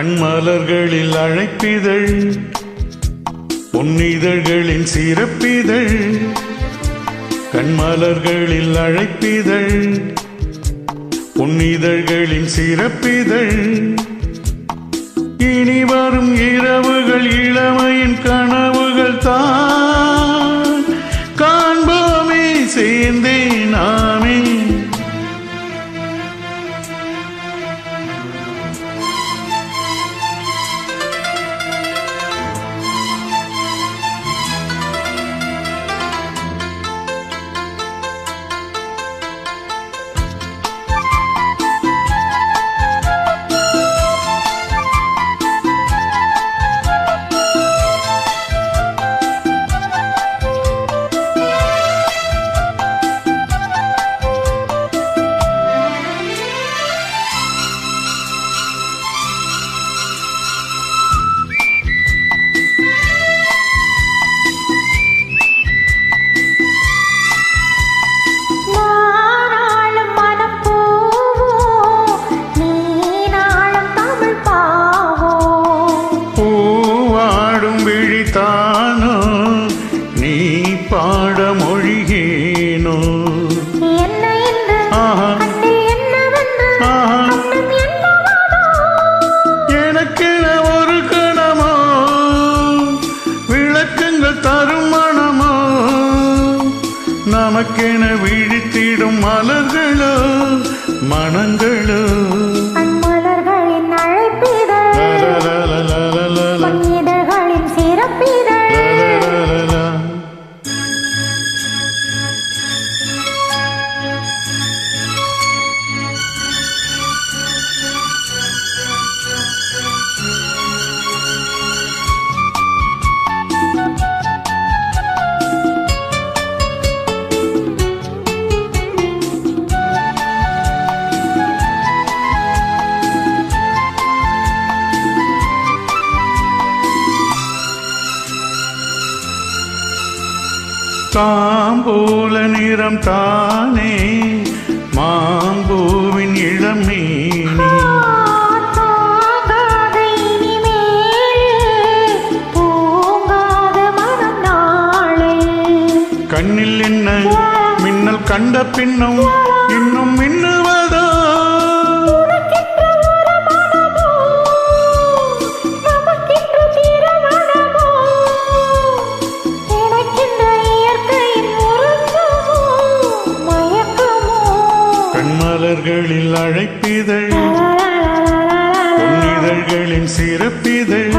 கண்மலர்களில் அழைப்பிதழ் பொன்னிதழ்களின் சிறப்பிதழ் கண்மலர்களில் அழைப்பிதழ் பொன்னிதழ்களின் சிறப்பிதழ். இனி வரும் இரவுகள் இளமையின் தானோ? நீ பாட மொழிகேனோ? எனக்கென ஒரு கணமோ? விளக்கங்கள் தரும் மனமோ நமக்கென விழித்திடும் மலர்களோ? தாம்பூல நிறம் தானே மாம்பூவின் மனம் நாளே. கண்ணில் என்ன மின்னல் கண்ட பின்னும் அழைப்பிதழ் பொன்னிதழ்களின் சிறப்பிதழ்.